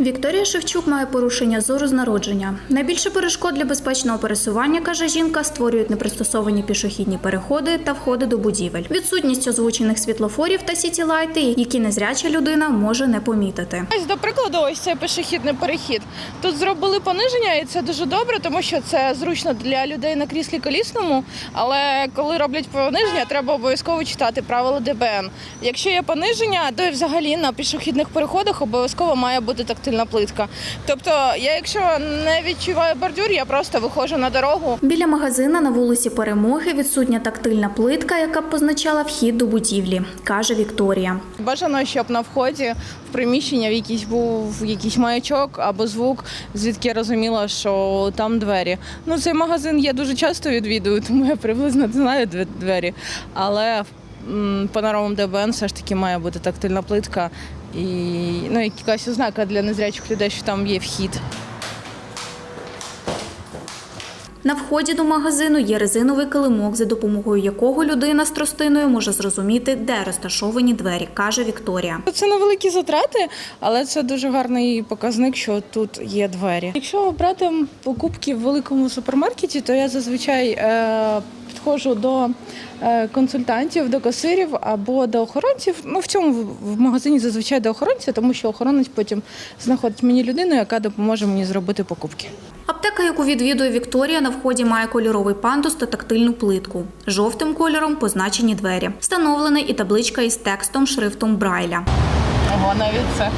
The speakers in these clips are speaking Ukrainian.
Вікторія Шевчук має порушення зору з народження. Найбільше перешкод для безпечного пересування, каже жінка, створюють непристосовані пішохідні переходи та входи до будівель. Відсутність озвучених світлофорів та сітілайти, які незряча людина може не помітити. Ось до прикладу, ось цей пішохідний перехід. Тут зробили пониження, і це дуже добре, тому що це зручно для людей на кріслі колісному. Але коли роблять пониження, треба обов'язково читати правила ДБН. Якщо є пониження, то і взагалі на пішохідних переходах обов'язково має бути тактильна плитка. Тобто, я якщо не відчуваю бордюр, я просто виходжу на дорогу. Біля магазина на вулиці Перемоги відсутня тактильна плитка, яка б позначала вхід до будівлі, каже Вікторія. Бажано, щоб на вході в приміщення в якийсь був якийсь маячок або звук, звідки я розуміла, що там двері. Ну, цей магазин я дуже часто відвідую, тому я приблизно знаю двері. Але м, по нормам ДБН все ж таки має бути тактильна плитка і ну, якась ознака для незрячих людей, що там є вхід. На вході до магазину є резиновий килимок, за допомогою якого людина з тростиною може зрозуміти, де розташовані двері, каже Вікторія. Це невеликі затрати, але це дуже гарний показник, що тут є двері. Якщо брати покупки в великому супермаркеті, то я зазвичай е, підходжу до консультантів, до касирів або до охоронців. Ну в цьому в- в магазині зазвичай до охоронця, тому що охоронець потім знаходить мені людину, яка допоможе мені зробити покупки. Аптека, яку відвідує Вікторія, на вході має кольоровий пандус та тактильну плитку. Жовтим кольором позначені двері. Встановлена і табличка із текстом шрифтом Брайля. Ого, навіть це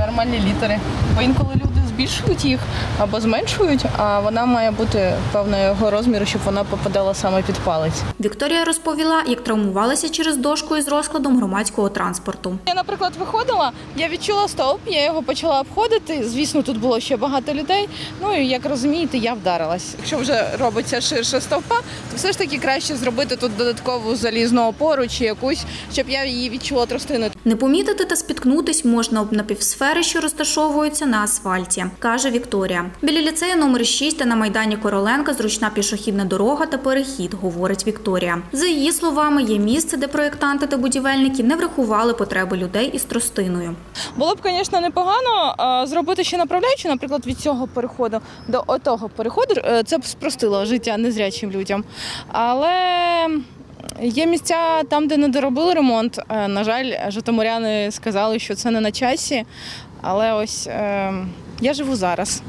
нормальні літери. Бо інколи люди збільшують їх або зменшують, а вона має бути певного розміру, щоб вона попадала саме під палець. Вікторія розповіла, як травмувалася через дошку із розкладом громадського транспорту. Я, наприклад, виходила, я відчула стовп, я його почала обходити. Звісно, тут було ще багато людей. Ну і як розумієте, я вдарилась. Якщо вже робиться ширше стовпа, то все ж таки краще зробити тут додаткову залізну опору чи якусь, щоб я її відчула тростиною. Не помітити та спіткнутись можна об напівсфери, що розташовуються на асфальті, каже Вікторія. Біля ліцею номер 6 та на майдані Короленка зручна пішохідна дорога та перехід, говорить Вікторія. За її словами, є місце, де проєктанти та будівельники не врахували потреби людей із тростиною. Було б, звісно, непогано зробити ще направляючи, наприклад, від цього переходу до отого переходу. Е, Це б спростило життя незрячим людям. Але є місця там, де не доробили ремонт. Е, На жаль, житомиряни сказали, що це не на часі. Але ось е, я живу зараз.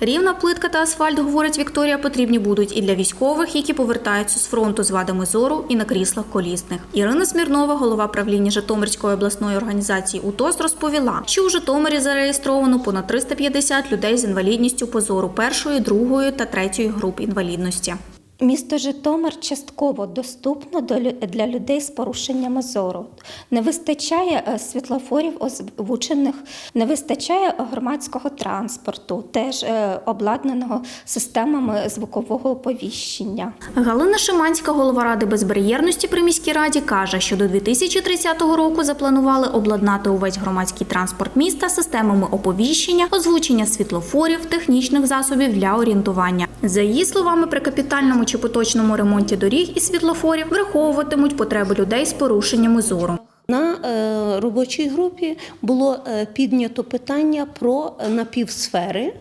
Рівна плитка та асфальт, говорить Вікторія, потрібні будуть і для військових, які повертаються з фронту з вадами зору і на кріслах колісних. Ірина Смірнова, голова правління Житомирської обласної організації УТОС, розповіла, що у Житомирі зареєстровано понад 350 людей з інвалідністю по зору першої, другої та третьої груп інвалідності. Місто Житомир частково доступно для людей з порушеннями зору. Не вистачає е, світлофорів озвучених, не вистачає громадського транспорту, теж е, обладнаного системами звукового оповіщення. Галина Шиманська, голова ради безбар'єрності при міській раді, каже, що до 2030 року запланували обладнати увесь громадський транспорт міста системами оповіщення, озвучення світлофорів, технічних засобів для орієнтування. За її словами, при капітальному чи поточному ремонті доріг і світлофорів враховуватимуть потреби людей з порушеннями зору. На е, робочій групі було е, піднято питання про напівсфери.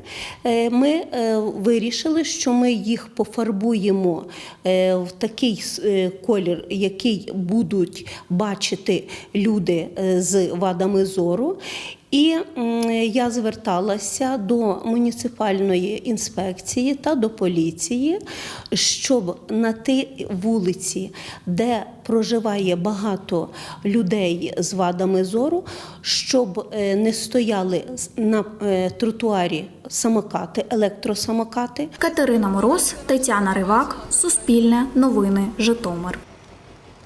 Е, Ми вирішили, що ми їх пофарбуємо в такий колір, який будуть бачити люди з вадами зору. І я зверталася до муніципальної інспекції та до поліції, щоб на тій вулиці, де проживає багато людей з вадами зору, щоб е, не стояли на е, тротуарі самокати, електросамокати. Катерина Мороз, Тетяна Ривак, Суспільне, Новини, Житомир.